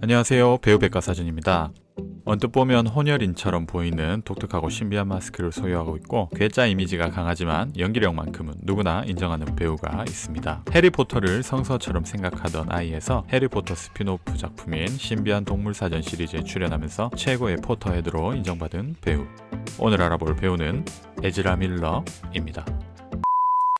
안녕하세요. 배우 백과사전입니다. 언뜻 보면 혼혈인처럼 보이는 독특하고 신비한 마스크를 소유하고 있고 괴짜 이미지가 강하지만 연기력만큼은 누구나 인정하는 배우가 있습니다. 해리포터를 성서처럼 생각하던 아이에서 해리포터 스피노프 작품인 신비한 동물사전 시리즈에 출연하면서 최고의 포터헤드로 인정받은 배우. 오늘 알아볼 배우는 에즈라 밀러입니다.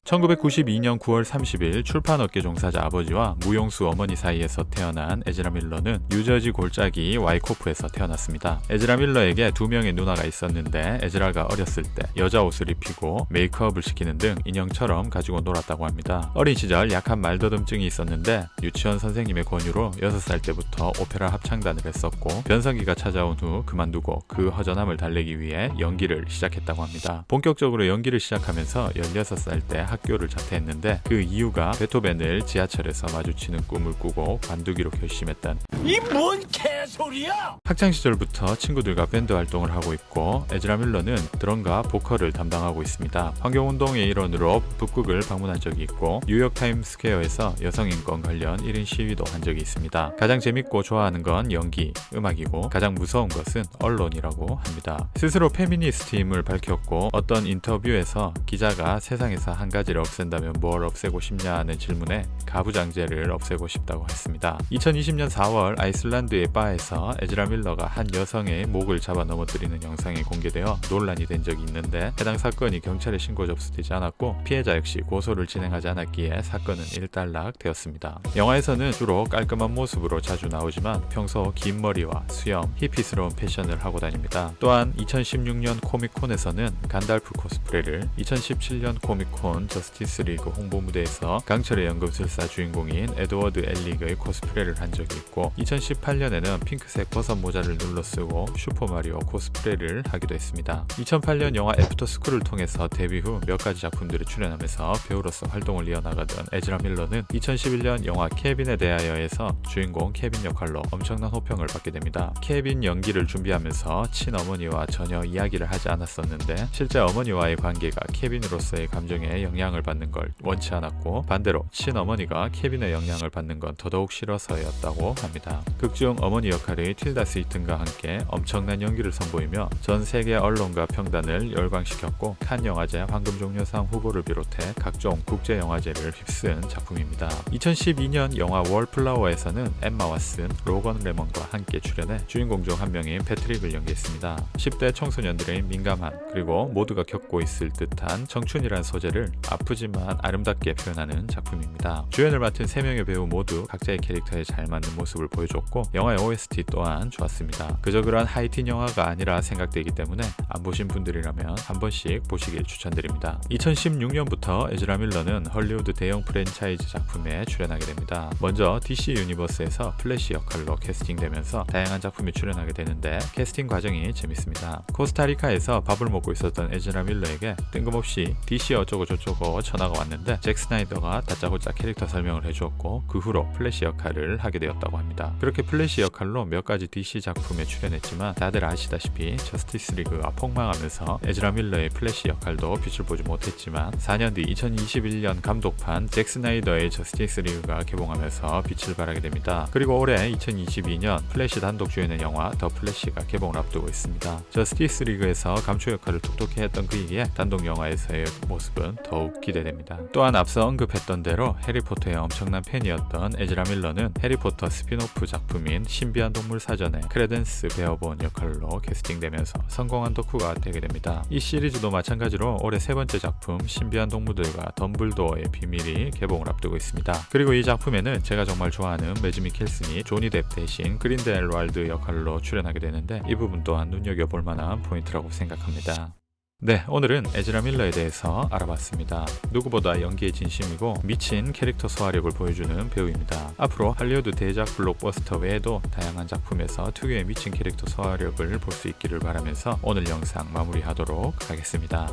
1992년 9월 30일 출판업계 종사자 아버지와 무용수 어머니 사이에서 태어난 에즈라 밀러는 뉴저지 골짜기 와이코프에서 태어났습니다. 에즈라 밀러에게 두 명의 누나가 있었는데 에즈라가 어렸을 때 여자 옷을 입히고 메이크업을 시키는 등 인형처럼 가지고 놀았다고 합니다. 어린 시절 약한 말더듬증이 있었는데 유치원 선생님의 권유로 6살 때부터 오페라 합창단을 했었고 변성기가 찾아온 후 그만두고 그 허전함을 달래기 위해 연기를 시작했다고 합니다. 본격적으로 연기를 시작하면서 16살 때 학 교를 자퇴했는데 그 이유가 베토벤을 지하철에서 마주치는 꿈을 꾸고 관두기로 결심했던 이 뭔 개소리야! 학창 시절부터 친구들과 밴드 활동을 하고 있고 에즈라 밀러는 드럼과 보컬을 담당하고 있습니다. 환경운동의 일원으로 북극을 방문한 적이 있고 뉴욕 타임 스퀘어에서 여성인권 관련 1인 시위도 한 적이 있습니다. 가장 재밌고 좋아하는 건 연기, 음악이고 가장 무서운 것은 언론이라고 합니다. 스스로 페미니스트임을 밝혔고 어떤 인터뷰에서 기자가 세상에서 한 가지 를 없앤다면 뭘 없애고 싶냐는 질문에 가부장제를 없애고 싶다고 했습니다. 2020년 4월 아이슬란드의 바에서 에즈라 밀러가 한 여성의 목을 잡아 넘어뜨리는 영상이 공개되어 논란이 된 적이 있는데 해당 사건이 경찰에 신고 접수되지 않았고 피해자 역시 고소를 진행하지 않았기에 사건은 일단락되었습니다. 영화에서는 주로 깔끔한 모습으로 자주 나오지만 평소 긴 머리와 수염, 히피스러운 패션을 하고 다닙니다. 또한 2016년 코미콘에서는 간달프 코스프레를 2017년 코미콘 저스티스 리그 홍보 무대에서 강철의 연금술사 주인공인 에드워드 엘릭의 코스프레를 한 적이 있고 2018년에는 핑크색 버섯 모자를 눌러 쓰고 슈퍼마리오 코스프레를 하기도 했습니다. 2008년 영화 애프터스쿨을 통해서 데뷔 후 몇 가지 작품들에 출연하면서 배우로서 활동을 이어나가던 에즈라 밀러는 2011년 영화 케빈에 대하여에서 주인공 케빈 역할로 엄청난 호평을 받게 됩니다. 케빈 연기를 준비하면서 친어머니와 전혀 이야기를 하지 않았었는데 실제 어머니와의 관계가 케빈으로서의 감정에 영향을 받는 걸 원치 않았고 반대로 친어머니가 케빈의 영향을 받는 건 더더욱 싫어서였다고 합니다. 극중 어머니 역할의 틸다 스위튼과 함께 엄청난 연기를 선보이며 전 세계 언론과 평단을 열광시켰고 칸 영화제 황금종려상 후보를 비롯해 각종 국제 영화제를 휩쓴 작품입니다. 2012년 영화 월플라워에서는 엠마 왓슨, 로건 레먼과 함께 출연해 주인공 중 한 명인 패트릭을 연기했습니다. 10대 청소년들의 민감한 그리고 모두가 겪고 있을 듯한 청춘이란 소재를 아프지만 아름답게 표현하는 작품입니다. 주연을 맡은 3명의 배우 모두 각자의 캐릭터에 잘 맞는 모습을 보여줬고 영화의 OST 또한 좋았습니다. 그저 그런 하이틴 영화가 아니라 생각되기 때문에 안 보신 분들이라면 한 번씩 보시길 추천드립니다. 2016년부터 에즈라 밀러는 헐리우드 대형 프랜차이즈 작품에 출연하게 됩니다. 먼저 DC 유니버스에서 플래시 역할로 캐스팅되면서 다양한 작품에 출연하게 되는데 캐스팅 과정이 재밌습니다. 코스타리카에서 밥을 먹고 있었던 에즈라 밀러에게 뜬금없이 DC 어쩌고 저쩌고 전화가 왔는데 잭 스나이더가 다짜고짜 캐릭터 설명을 해주었고 그 후로 플래시 역할을 하게 되었다고 합니다. 그렇게 플래시 역할로 몇 가지 DC 작품에 출연했지만 다들 아시다시피 저스티스 리그가 폭망하면서 에즈라 밀러의 플래시 역할도 빛을 보지 못했지만 4년 뒤 2021년 감독판 잭 스나이더의 저스티스 리그가 개봉하면서 빛을 발하게 됩니다. 그리고 올해 2022년 플래시 단독 주연의 영화 더 플래시가 개봉을 앞두고 있습니다. 저스티스 리그에서 감초 역할을 톡톡히 했던 그이기에 단독 영화에서의 모습은 더욱 기대됩니다. 또한 앞서 언급했던 대로 해리포터의 엄청난 팬이었던 에즈라 밀러는 해리포터 스피노프 작품인 신비한 동물 사전에 크레덴스 베어본 역할로 캐스팅되면서 성공한 덕후가 되게 됩니다. 이 시리즈도 마찬가지로 올해 세 번째 작품 신비한 동물들과 덤블도어의 비밀이 개봉을 앞두고 있습니다. 그리고 이 작품에는 제가 정말 좋아하는 매즈 미켈슨이 조니 뎁 대신 그린델 왈드 역할로 출연하게 되는데 이 부분 또한 눈여겨볼 만한 포인트라고 생각합니다. 네, 오늘은 에즈라 밀러에 대해서 알아봤습니다. 누구보다 연기에 진심이고 미친 캐릭터 소화력을 보여주는 배우입니다. 앞으로 할리우드 대작 블록버스터 외에도 다양한 작품에서 특유의 미친 캐릭터 소화력을 볼 수 있기를 바라면서 오늘 영상 마무리하도록 하겠습니다.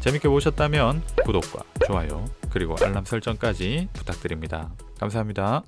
재밌게 보셨다면 구독과 좋아요 그리고 알람 설정까지 부탁드립니다. 감사합니다.